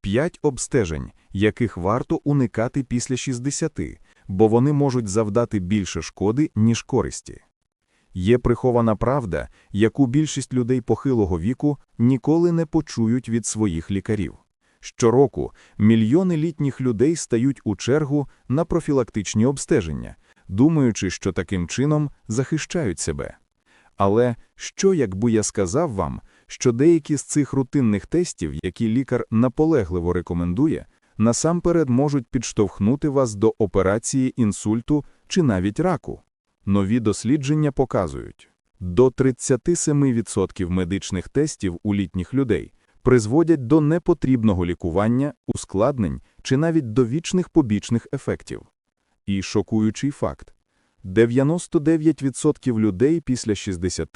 П'ять обстежень, яких варто уникати після 60, бо вони можуть завдати більше шкоди, ніж користі. Є прихована правда, яку більшість людей похилого віку ніколи не почують від своїх лікарів. Щороку мільйони літніх людей стають у чергу на профілактичні обстеження, думаючи, що таким чином захищають себе. Але що, якби я сказав вам, що деякі з цих рутинних тестів, які лікар наполегливо рекомендує, насамперед можуть підштовхнути вас до операції інсульту чи навіть раку? Нові дослідження показують, до 37% медичних тестів у літніх людей призводять до непотрібного лікування, ускладнень чи навіть довічних побічних ефектів. І шокуючий факт. 99% людей після 60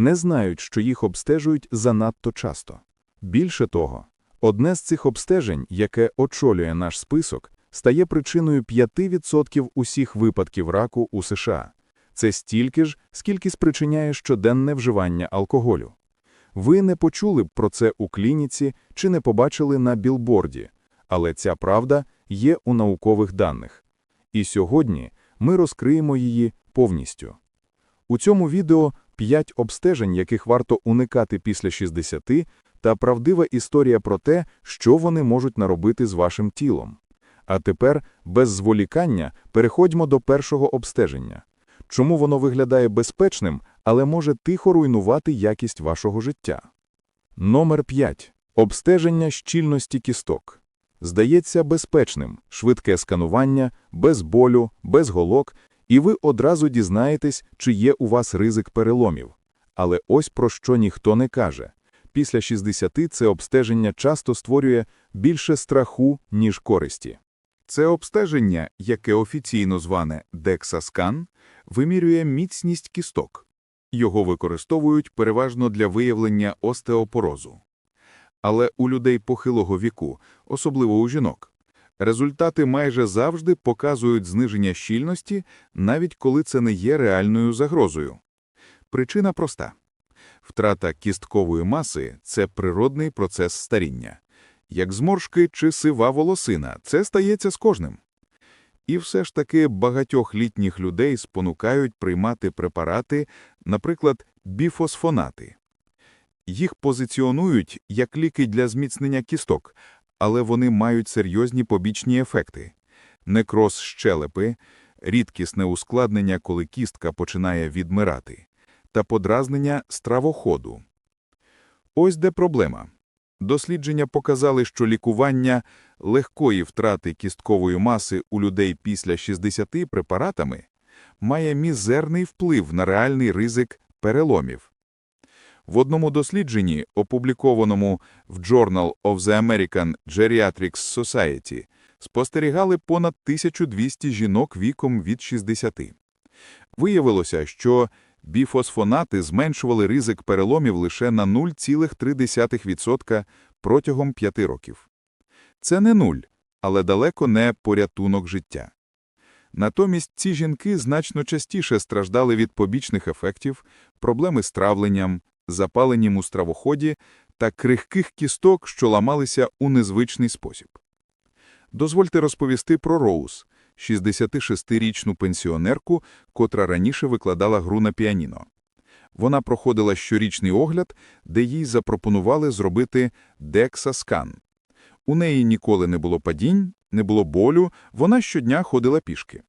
не знають, що їх обстежують занадто часто. Більше того, одне з цих обстежень, яке очолює наш список, стає причиною 5% усіх випадків раку у США. Це стільки ж, скільки спричиняє щоденне вживання алкоголю. Ви не почули б про це у клініці чи не побачили на білборді, але ця правда є у наукових даних. І сьогодні ми розкриємо її повністю. У цьому відео 5 обстежень, яких варто уникати після 60, та правдива історія про те, що вони можуть наробити з вашим тілом. А тепер, без зволікання, переходьмо до першого обстеження. Чому воно виглядає безпечним, але може тихо руйнувати якість вашого життя? Номер 5. Обстеження щільності кісток. Здається безпечним, швидке сканування, без болю, без голок, і ви одразу дізнаєтесь, чи є у вас ризик переломів. Але ось про що ніхто не каже. Після 60 це обстеження часто створює більше страху, ніж користі. Це обстеження, яке офіційно зване DEXA-скан, вимірює міцність кісток. Його використовують переважно для виявлення остеопорозу. Але у людей похилого віку, особливо у жінок, результати майже завжди показують зниження щільності, навіть коли це не є реальною загрозою. Причина проста. Втрата кісткової маси – це природний процес старіння. Як зморшки чи сива волосина, це стається з кожним. І все ж таки багатьох літніх людей спонукають приймати препарати, наприклад, біфосфонати. Їх позиціонують як ліки для зміцнення кісток, але вони мають серйозні побічні ефекти. Некроз щелепи, рідкісне ускладнення, коли кістка починає відмирати, та подразнення стравоходу. Ось де проблема. Дослідження показали, що лікування легкої втрати кісткової маси у людей після 60 препаратами має мізерний вплив на реальний ризик переломів. В одному дослідженні, опублікованому в Journal of the American Geriatrics Society, спостерігали понад 1200 жінок віком від 60. Виявилося, що біфосфонати зменшували ризик переломів лише на 0,3% протягом 5 років. Це не нуль, але далеко не порятунок життя. Натомість ці жінки значно частіше страждали від побічних ефектів, проблеми з травленням, запаленням у стравоході та крихких кісток, що ламалися у незвичний спосіб. Дозвольте розповісти про Роуз, 66-річну пенсіонерку, котра раніше викладала гру на піаніно. Вона проходила щорічний огляд, де їй запропонували зробити DEXA-скан. У неї ніколи не було падінь, не було болю, вона щодня ходила пішки.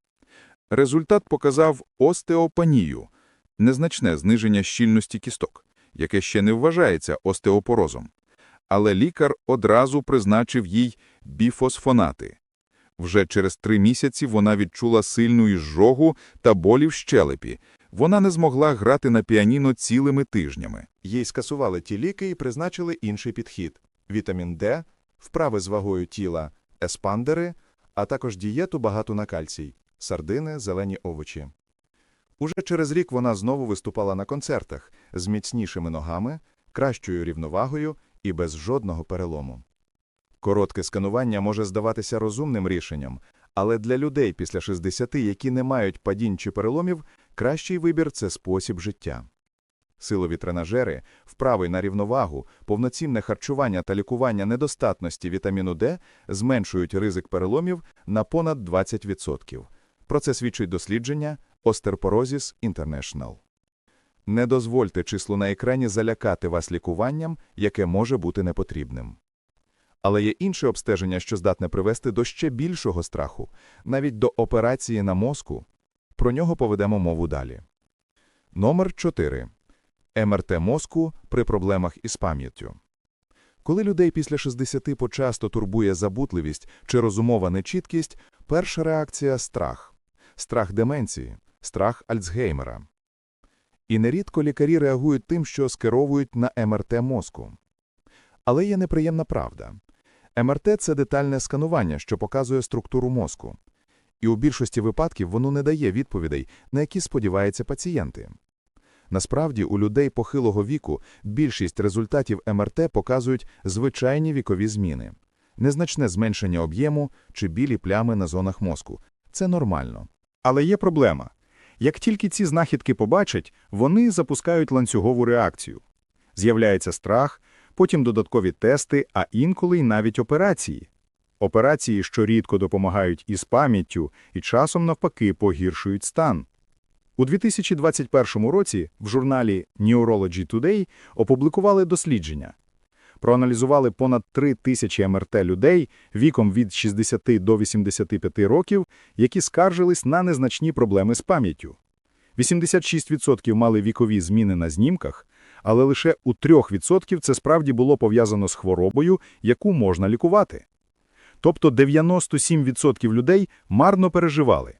Результат показав остеопанію – незначне зниження щільності кісток, яке ще не вважається остеопорозом. Але лікар одразу призначив їй біфосфонати. Вже через три місяці вона відчула сильну іжогу та болі в щелепі. Вона не змогла грати на піаніно цілими тижнями. Їй скасували ті ліки і призначили інший підхід – вітамін Д, вправи з вагою тіла, еспандери, а також дієту багату на кальцій, сардини, зелені овочі. Уже через рік вона знову виступала на концертах з міцнішими ногами, кращою рівновагою і без жодного перелому. Коротке сканування може здаватися розумним рішенням, але для людей після 60, які не мають падінь чи переломів, кращий вибір – це спосіб життя. Силові тренажери, вправи на рівновагу, повноцінне харчування та лікування недостатності вітаміну Д зменшують ризик переломів на понад 20%. Про це свідчить дослідження Osteoporosis International. Не дозвольте числу на екрані залякати вас лікуванням, яке може бути непотрібним. Але є інше обстеження, що здатне привести до ще більшого страху, навіть до операції на мозку. Про нього поведемо мову далі. Номер 4. МРТ мозку при проблемах із пам'яттю. Коли людей після 60 почасто турбує забутливість чи розумова нечіткість, перша реакція – страх. Страх деменції, страх Альцгеймера. І нерідко лікарі реагують тим, що скеровують на МРТ мозку. Але є неприємна правда. МРТ – це детальне сканування, що показує структуру мозку. І у більшості випадків воно не дає відповідей, на які сподіваються пацієнти. Насправді, у людей похилого віку більшість результатів МРТ показують звичайні вікові зміни. Незначне зменшення об'єму чи білі плями на зонах мозку. Це нормально. Але є проблема. Як тільки ці знахідки побачать, вони запускають ланцюгову реакцію. З'являється страх, потім додаткові тести, а інколи й навіть операції. Операції, що рідко допомагають із пам'яттю, і часом, навпаки, погіршують стан. У 2021 році в журналі Neurology Today опублікували дослідження. Проаналізували понад 3 тисячі МРТ людей віком від 60 до 85 років, які скаржились на незначні проблеми з пам'яттю. 86% мали вікові зміни на знімках, але лише у 3% це справді було пов'язано з хворобою, яку можна лікувати. Тобто 97% людей марно переживали.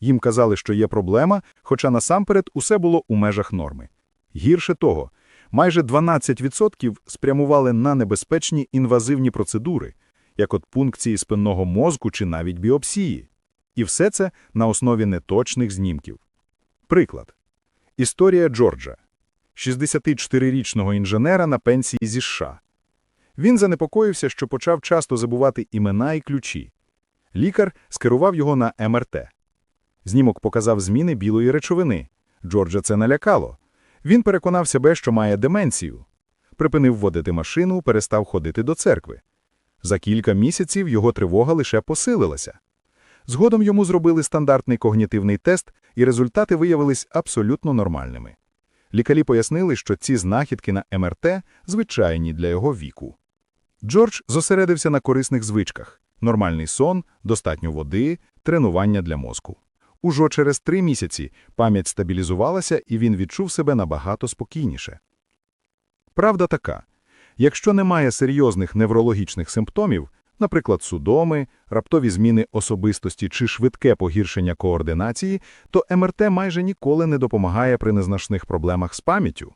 Їм казали, що є проблема, хоча насамперед усе було у межах норми. Гірше того, майже 12% спрямували на небезпечні інвазивні процедури, як от пункції спинного мозку чи навіть біопсії. І все це на основі неточних знімків. Приклад. Історія Джорджа. 64-річного інженера на пенсії зі США. Він занепокоївся, що почав часто забувати імена і ключі. Лікар скерував його на МРТ. Знімок показав зміни білої речовини. Джорджа це налякало. Він переконав себе, що має деменцію. Припинив водити машину, перестав ходити до церкви. За кілька місяців його тривога лише посилилася. Згодом йому зробили стандартний когнітивний тест, і результати виявились абсолютно нормальними. Лікарі пояснили, що ці знахідки на МРТ звичайні для його віку. Джордж зосередився на корисних звичках – нормальний сон, достатньо води, тренування для мозку. Уже через три місяці пам'ять стабілізувалася, і він відчув себе набагато спокійніше. Правда така. Якщо немає серйозних неврологічних симптомів, наприклад, судоми, раптові зміни особистості чи швидке погіршення координації, то МРТ майже ніколи не допомагає при незначних проблемах з пам'яттю.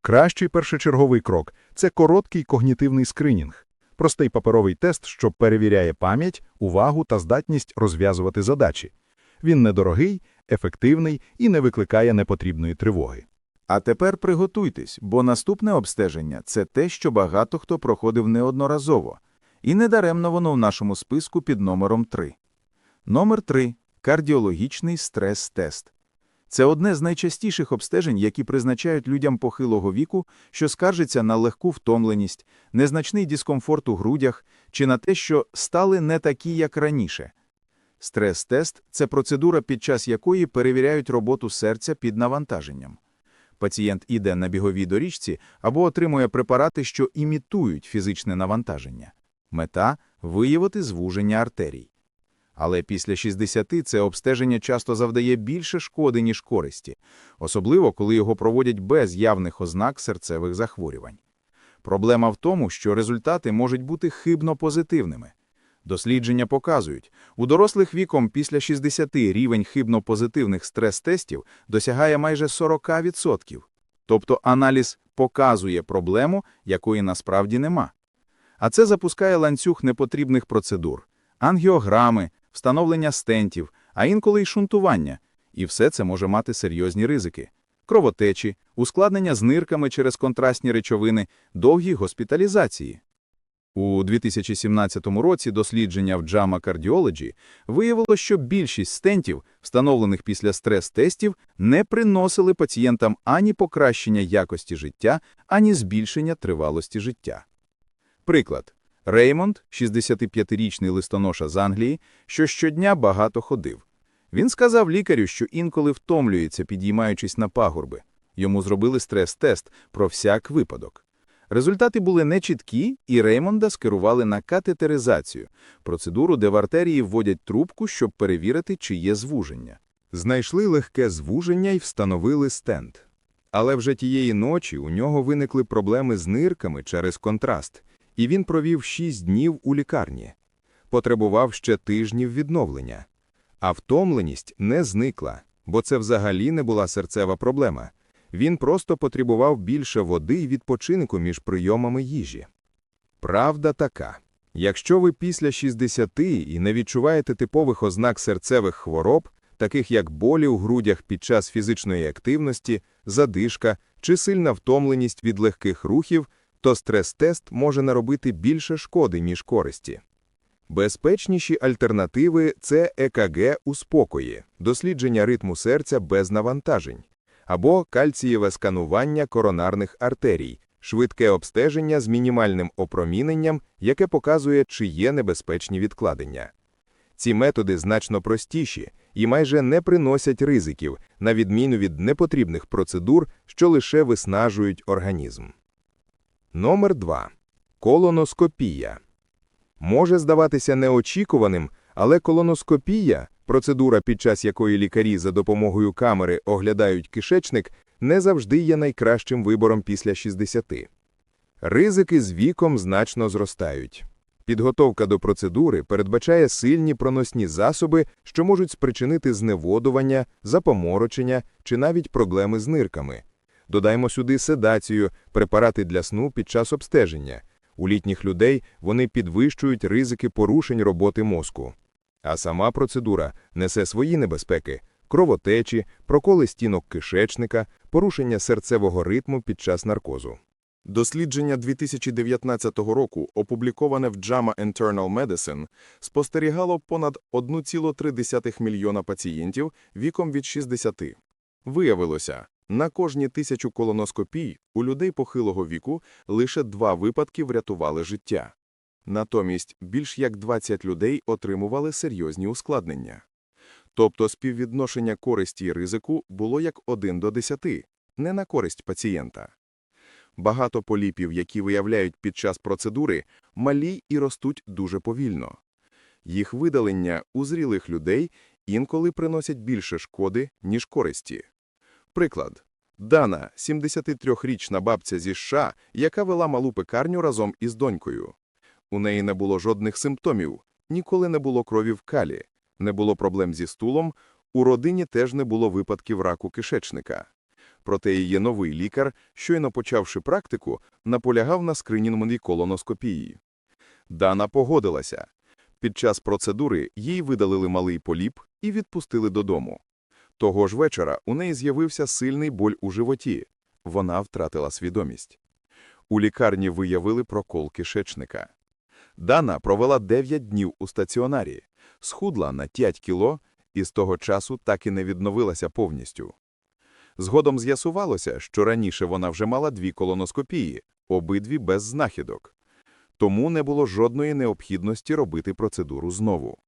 Кращий першочерговий крок – це короткий когнітивний скринінг, простий паперовий тест, що перевіряє пам'ять, увагу та здатність розв'язувати задачі. Він недорогий, ефективний і не викликає непотрібної тривоги. А тепер приготуйтесь, бо наступне обстеження – це те, що багато хто проходив неодноразово. І недаремно воно в нашому списку під номером 3. Номер 3 – кардіологічний стрес-тест. Це одне з найчастіших обстежень, які призначають людям похилого віку, що скаржиться на легку втомленість, незначний дискомфорт у грудях чи на те, що стали не такі, як раніше. Стрес-тест – це процедура, під час якої перевіряють роботу серця під навантаженням. Пацієнт іде на біговій доріжці або отримує препарати, що імітують фізичне навантаження. Мета – виявити звуження артерій. Але після 60 це обстеження часто завдає більше шкоди, ніж користі, особливо коли його проводять без явних ознак серцевих захворювань. Проблема в тому, що результати можуть бути хибно позитивними. Дослідження показують, у дорослих віком після 60 рівень хибно-позитивних стрес-тестів досягає майже 40%. Тобто аналіз показує проблему, якої насправді нема. А це запускає ланцюг непотрібних процедур, ангіограми, встановлення стентів, а інколи й шунтування. І все це може мати серйозні ризики. Кровотечі, ускладнення з нирками через контрастні речовини, довгі госпіталізації. У 2017 році дослідження в JAMA Cardiology виявило, що більшість стентів, встановлених після стрес-тестів, не приносили пацієнтам ані покращення якості життя, ані збільшення тривалості життя. Приклад. Реймонд, 65-річний листоноша з Англії, що щодня багато ходив. Він сказав лікарю, що інколи втомлюється, підіймаючись на пагорби. Йому зробили стрес-тест про всяк випадок. Результати були нечіткі, і Реймонда скерували на катетеризацію – процедуру, де в артерії вводять трубку, щоб перевірити, чи є звуження. Знайшли легке звуження і встановили стенд. Але вже тієї ночі у нього виникли проблеми з нирками через контраст, і він провів 6 днів у лікарні. Потребував ще тижнів відновлення. А втомленість не зникла, бо це взагалі не була серцева проблема. Він просто потребував більше води і відпочинку між прийомами їжі. Правда така. Якщо ви після 60 і не відчуваєте типових ознак серцевих хвороб, таких як болі у грудях під час фізичної активності, задишка чи сильна втомленість від легких рухів, то стрес-тест може наробити більше шкоди, ніж користі. Безпечніші альтернативи – це ЕКГ у спокої, дослідження ритму серця без навантажень, або кальцієве сканування коронарних артерій, швидке обстеження з мінімальним опроміненням, яке показує, чи є небезпечні відкладення. Ці методи значно простіші і майже не приносять ризиків, на відміну від непотрібних процедур, що лише виснажують організм. Номер 2. Колоноскопія. Може здаватися неочікуваним, але колоноскопія, процедура, під час якої лікарі за допомогою камери оглядають кишечник, не завжди є найкращим вибором після 60. Ризики з віком значно зростають. Підготовка до процедури передбачає сильні проносні засоби, що можуть спричинити зневодування, запоморочення чи навіть проблеми з нирками. Додаймо сюди седацію, препарати для сну під час обстеження. У літніх людей вони підвищують ризики порушень роботи мозку. А сама процедура несе свої небезпеки – кровотечі, проколи стінок кишечника, порушення серцевого ритму під час наркозу. Дослідження 2019 року, опубліковане в JAMA Internal Medicine, спостерігало понад 1,3 мільйона пацієнтів віком від 60. Виявилося, на кожні тисячу колоноскопій у людей похилого віку лише два випадки врятували життя. Натомість більш як 20 людей отримували серйозні ускладнення. Тобто співвідношення користі і ризику було як 1 до 10, не на користь пацієнта. Багато поліпів, які виявляють під час процедури, малі і ростуть дуже повільно. Їх видалення у зрілих людей інколи приносять більше шкоди, ніж користі. Приклад. Дана, 73-річна бабця зі США, яка вела малу пекарню разом із донькою. У неї не було жодних симптомів, ніколи не було крові в калі, не було проблем зі стулом, у родині теж не було випадків раку кишечника. Проте її новий лікар, щойно почавши практику, наполягав на скринінговій колоноскопії. Дана погодилася. Під час процедури їй видалили малий поліп і відпустили додому. Того ж вечора у неї з'явився сильний боль у животі. Вона втратила свідомість. У лікарні виявили прокол кишечника. Дана провела 9 днів у стаціонарі, схудла на 5 кіло і з того часу так і не відновилася повністю. Згодом з'ясувалося, що раніше вона вже мала дві колоноскопії, обидві без знахідок. Тому не було жодної необхідності робити процедуру знову.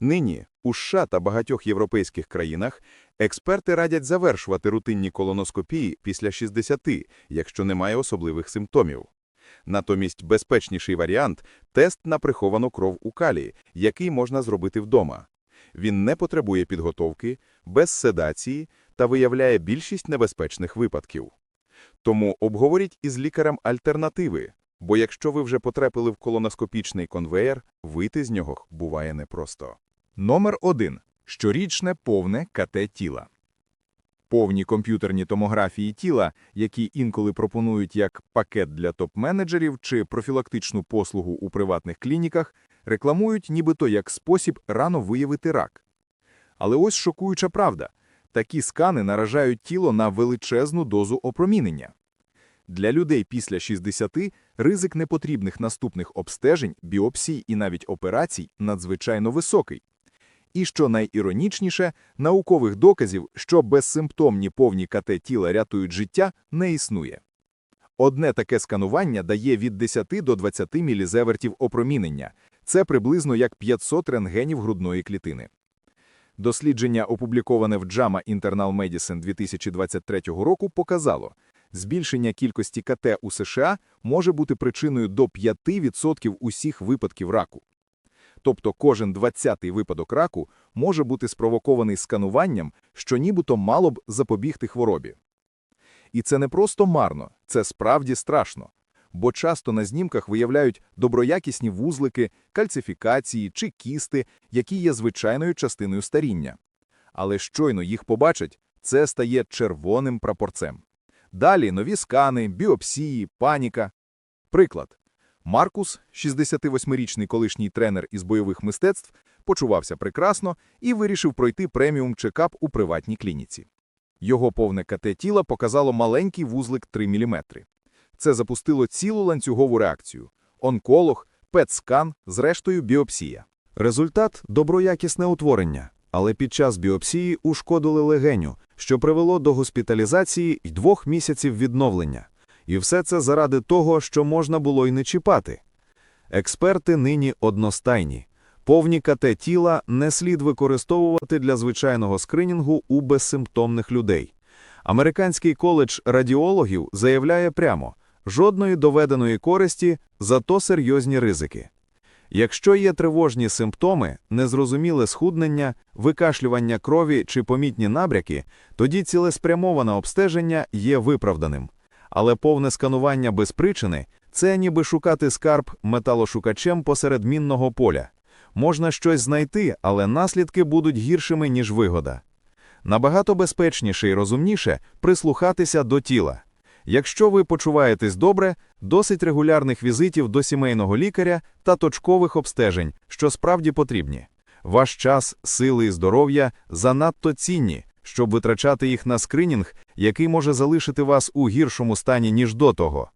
Нині у США та багатьох європейських країнах експерти радять завершувати рутинні колоноскопії після 60, якщо немає особливих симптомів. Натомість безпечніший варіант – тест на приховану кров у калії, який можна зробити вдома. Він не потребує підготовки, без седації та виявляє більшість небезпечних випадків. Тому обговоріть із лікарем альтернативи, бо якщо ви вже потрапили в колоноскопічний конвеєр, вийти з нього буває непросто. Номер 1. Щорічне повне КТ тіла. Повні комп'ютерні томографії тіла, які інколи пропонують як пакет для топ-менеджерів чи профілактичну послугу у приватних клініках, рекламують нібито як спосіб рано виявити рак. Але ось шокуюча правда. Такі скани наражають тіло на величезну дозу опромінення. Для людей після 60 ризик непотрібних наступних обстежень, біопсій і навіть операцій надзвичайно високий. І що найіронічніше, наукових доказів, що безсимптомні повні КТ тіла рятують життя, не існує. Одне таке сканування дає від 10 до 20 мілізевертів опромінення. Це приблизно як 500 рентгенів грудної клітини. Дослідження, опубліковане в JAMA Internal Medicine 2023 року, показало, збільшення кількості КТ у США може бути причиною до 5% усіх випадків раку. Тобто кожен 20-й випадок раку може бути спровокований скануванням, що нібито мало б запобігти хворобі. І це не просто марно, це справді страшно. Бо часто на знімках виявляють доброякісні вузлики, кальцифікації чи кісти, які є звичайною частиною старіння. Але щойно їх побачать, це стає червоним прапорцем. Далі нові скани, біопсії, паніка. Приклад. Маркус, 68-річний колишній тренер із бойових мистецтв, почувався прекрасно і вирішив пройти преміум чекап у приватній клініці. Його повне КТ тіла показало маленький вузлик 3 мм. Це запустило цілу ланцюгову реакцію. Онколог, ПЕТ-скан, зрештою біопсія. Результат – доброякісне утворення, але під час біопсії ушкодили легеню, що привело до госпіталізації й двох місяців відновлення. І все це заради того, що можна було й не чіпати. Експерти нині одностайні. Повні КТ тіла не слід використовувати для звичайного скринінгу у безсимптомних людей. Американський коледж радіологів заявляє прямо – жодної доведеної користі, зато серйозні ризики. Якщо є тривожні симптоми, незрозуміле схуднення, викашлювання крові чи помітні набряки, тоді цілеспрямоване обстеження є виправданим. Але повне сканування без причини – це ніби шукати скарб металошукачем посеред мінного поля. Можна щось знайти, але наслідки будуть гіршими, ніж вигода. Набагато безпечніше і розумніше прислухатися до тіла. Якщо ви почуваєтесь добре, досить регулярних візитів до сімейного лікаря та точкових обстежень, що справді потрібні. Ваш час, сили і здоров'я занадто цінні, щоб витрачати їх на скринінг, який може залишити вас у гіршому стані, ніж до того.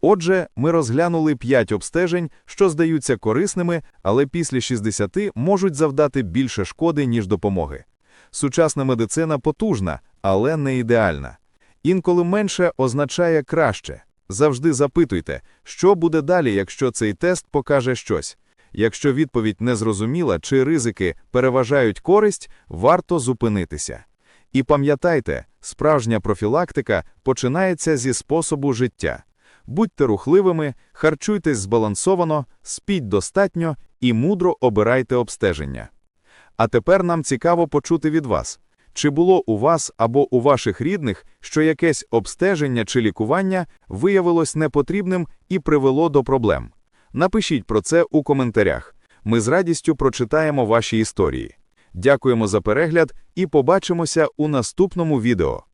Отже, ми розглянули 5 обстежень, що здаються корисними, але після 60 можуть завдати більше шкоди, ніж допомоги. Сучасна медицина потужна, але не ідеальна. Інколи менше означає краще. Завжди запитуйте, що буде далі, якщо цей тест покаже щось. Якщо відповідь незрозуміла чи ризики переважають користь, варто зупинитися. І пам'ятайте, справжня профілактика починається зі способу життя. Будьте рухливими, харчуйтесь збалансовано, спіть достатньо і мудро обирайте обстеження. А тепер нам цікаво почути від вас. Чи було у вас або у ваших рідних, що якесь обстеження чи лікування виявилось непотрібним і привело до проблем? Напишіть про це у коментарях. Ми з радістю прочитаємо ваші історії. Дякуємо за перегляд і побачимося у наступному відео.